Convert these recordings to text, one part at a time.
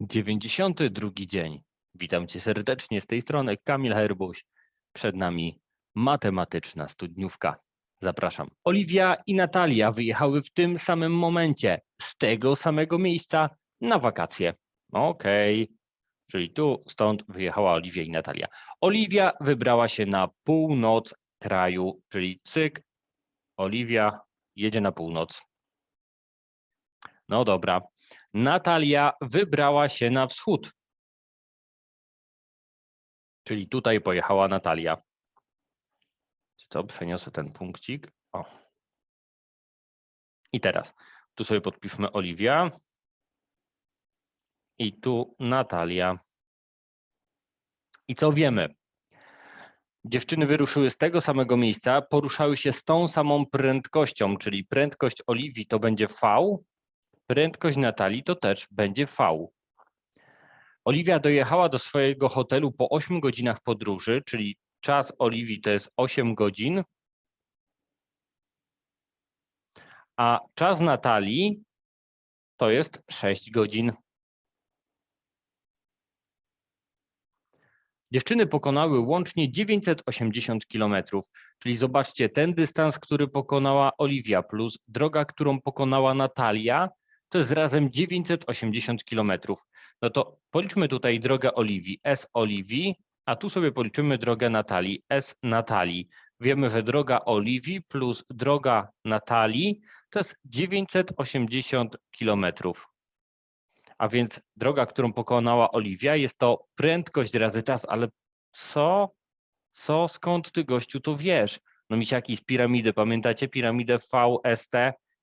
92 dzień. Witam cię serdecznie z tej strony Kamil Herbuś. Przed nami matematyczna studniówka. Zapraszam. Oliwia i Natalia wyjechały w tym samym momencie z tego samego miejsca na wakacje. Okej. Czyli tu, stąd wyjechała Oliwia i Natalia. Oliwia wybrała się na północ kraju, czyli cyk. Oliwia jedzie na północ. No dobra. Natalia wybrała się na wschód. Czyli tutaj pojechała Natalia. To przeniosę ten punkcik. O. I teraz tu sobie podpiszmy Oliwia. I tu Natalia. I co wiemy? Dziewczyny wyruszyły z tego samego miejsca, poruszały się z tą samą prędkością, czyli prędkość Oliwii to będzie V, prędkość Natalii to też będzie V. Oliwia dojechała do swojego hotelu po 8 godzinach podróży, czyli czas Oliwii to jest 8 godzin, a czas Natalii to jest 6 godzin. Dziewczyny pokonały łącznie 980 km, czyli zobaczcie, ten dystans, który pokonała Oliwia plus droga, którą pokonała Natalia, to jest razem 980 km. No to policzmy tutaj drogę Oliwii, S Oliwii, a tu sobie policzymy drogę Natalii, S Natalii. Wiemy, że droga Oliwii plus droga Natalii to jest 980 kilometrów. A więc droga, którą pokonała Oliwia, jest to prędkość razy czas, ale co? Co? Skąd ty gościu to wiesz? No misiaki z piramidy, pamiętacie piramidę VST?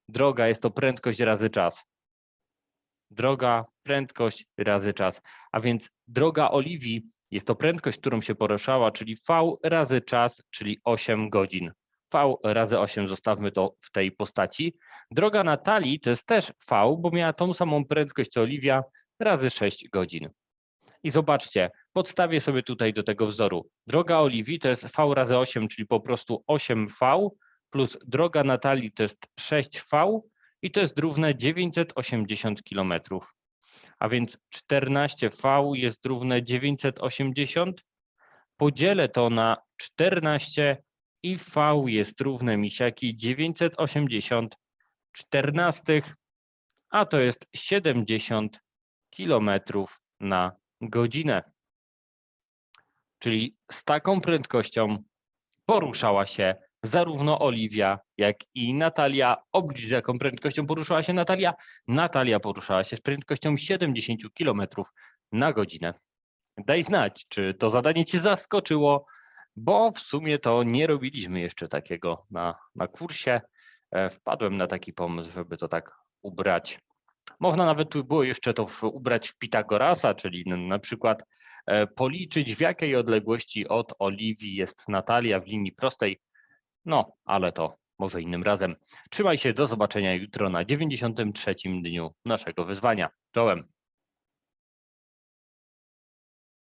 Droga jest to prędkość razy czas. Droga, prędkość razy czas. A więc droga Oliwii jest to prędkość, którą się poruszała, czyli V razy czas, czyli 8 godzin. V razy 8 zostawmy to w tej postaci. Droga Natalii to jest też V, bo miała tą samą prędkość co Oliwia razy 6 godzin. I zobaczcie, podstawię sobie tutaj do tego wzoru. Droga Oliwii to jest V razy 8, czyli po prostu 8V, plus droga Natalii to jest 6V i to jest równe 980 km. A więc 14V jest równe 980. Podzielę to na 14 i V jest równe misiaki 980 czternastych, a to jest 70 km na godzinę. Czyli z taką prędkością poruszała się zarówno Oliwia, jak i Natalia. Oblicz, jaką prędkością poruszała się Natalia. Natalia poruszała się z prędkością 70 km na godzinę. Daj znać, czy to zadanie Cię zaskoczyło, bo w sumie to nie robiliśmy jeszcze takiego na, na kursie. E, Wpadłem na taki pomysł, żeby to tak ubrać. Można nawet tu było jeszcze to w, ubrać w Pitagorasa, czyli na przykład e, policzyć w jakiej odległości od Oliwii jest Natalia w linii prostej. No, ale to może innym razem. Trzymaj się, do zobaczenia jutro na 93 dniu naszego wyzwania. Czołem.